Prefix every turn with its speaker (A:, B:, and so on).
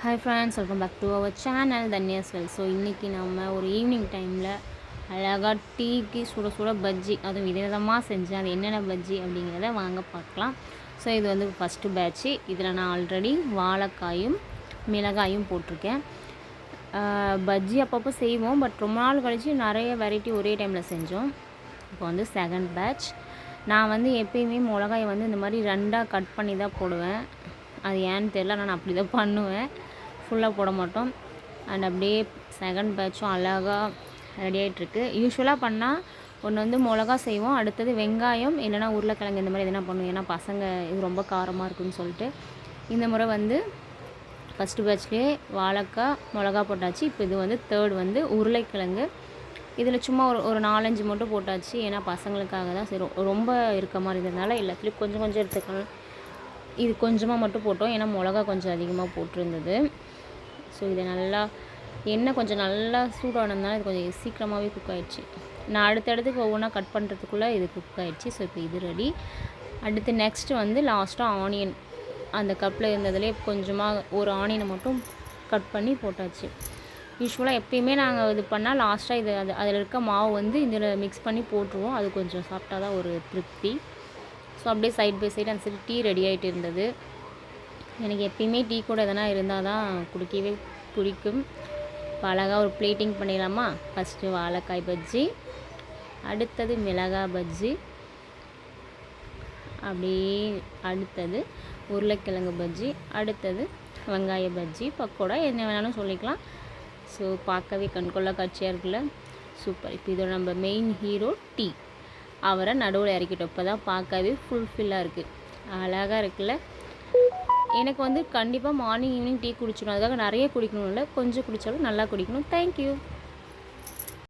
A: Hi friends welcome back to our channel Dhanyas well so இன்றைக்கி நம்ம ஒரு evening டைமில் அழகாக டீக்கு சுட சுட பஜ்ஜி அதுவும் விதவிதமாக செஞ்சேன் அது என்னென்ன பஜ்ஜி அப்படிங்கிறத வாங்க பார்க்கலாம். ஸோ இது வந்து ஃபஸ்ட்டு பேட்ச்சு இதில் நான் ஆல்ரெடி வாழைக்காயும் மிளகாயும் போட்டிருக்கேன். பஜ்ஜி அப்பப்போ செய்வோம் பட் ரொம்ப நாள் கழித்து நிறைய வெரைட்டி ஒரே டைமில் செஞ்சோம். இப்போ வந்து செகண்ட் பேட்ச் நான் வந்து எப்பயுமே மிளகாயை வந்து இந்த மாதிரி ரெண்டாக கட் பண்ணி தான் போடுவேன். அது ஏன்னு தெரில நான் அப்படி தான் பண்ணுவேன். ஃபுல்லாக போட மாட்டோம். அண்ட் அப்படியே செகண்ட் பேட்சும் அழகாக ரெடி ஆகிட்டுருக்கு யூஸ்வலாக பண்ணால் ஒன்று வந்து மிளகா செய்வோம். அடுத்தது வெங்காயம் இல்லைனா உருளைக்கிழங்கு இந்த மாதிரி எதனா பண்ணுவோம். ஏன்னா பசங்க இது ரொம்ப காரமாக இருக்குன்னு சொல்லிட்டு. இந்த முறை வந்து ஃபஸ்ட்டு பேட்ச்லேயே வாழைக்காய் மிளகா போட்டாச்சு. இப்போ இது வந்து தேர்ட் வந்து உருளைக்கிழங்கு. இதில் சும்மா ஒரு ஒரு நாலஞ்சு மட்டும் போட்டாச்சு. ஏன்னா பசங்களுக்காக தான் சரி ரொம்ப இருக்க மாதிரி இருந்ததுனால எல்லாத்துலேயும் கொஞ்சம் கொஞ்சம் எடுத்துக்கலாம் இது கொஞ்சமாக மட்டும் போட்டோம். ஏன்னா மிளகா கொஞ்சம் அதிகமாக போட்டிருந்தது. ஸோ இதை நல்லா எண்ணெய் கொஞ்சம் நல்லா சூடானதுனால இது கொஞ்சம் சீக்கிரமாகவே குக் ஆகிடுச்சு நான் அடுத்தடுத்துக்கு ஒவ்வொன்றா கட் பண்ணுறதுக்குள்ளே இது குக் ஆயிடுச்சு. ஸோ இப்போ இது ரெடி அடுத்து நெக்ஸ்ட்டு வந்து லாஸ்ட்டாக ஆனியன் அந்த கப்பில் இருந்ததுலேயே கொஞ்சமாக ஒரு ஆனியனை மட்டும் கட் பண்ணி போட்டாச்சு. யூஸ்வலாக எப்பயுமே நாங்கள் இது பண்ணால் லாஸ்ட்டாக இது அது அதில் இருக்க மாவு வந்து இதில் மிக்ஸ் பண்ணி போட்டுருவோம். அது கொஞ்சம் சாப்பிட்டா தான் ஒரு திருப்தி. ஸோ அப்படியே சைட் பை சைடு அந்த சைடு டீ ரெடி ஆகிட்டு இருந்தது. எனக்கு எப்பயுமே டீ கூட எதனா இருந்தால் தான் குடிக்கவே பிடிக்கும். இப்போ அழகாக ஒரு பிளேட்டிங் பண்ணிடலாமா? ஃபஸ்ட்டு வாழைக்காய் பஜ்ஜி அடுத்தது மிளகாய் பஜ்ஜி அப்படியே அடுத்தது உருளைக்கிழங்கு பஜ்ஜி அடுத்தது வெங்காய பஜ்ஜி பக்கோடா என்ன வேணாலும் சொல்லிக்கலாம். ஸோ பார்க்கவே கண்கொள்ளா காட்சியாக இருக்குல்ல? சூப்பர் இப்போ இதோட நம்ம மெயின் ஹீரோ டீ அவரை நடுவில் இறக்கிட்டோம். இப்போ தான் பார்க்கவே ஃபுல்ஃபில்லாக இருக்குது அழகாக இருக்குல்ல? எனக்கு வந்து கண்டிப்பாக மார்னிங் ஈவினிங் டீ குடிச்சிடணும் அதுக்காக நிறைய குடிக்கணும் இல்லை கொஞ்சம் குடித்தாலும் நல்லா குடிக்கணும். தேங்க்யூ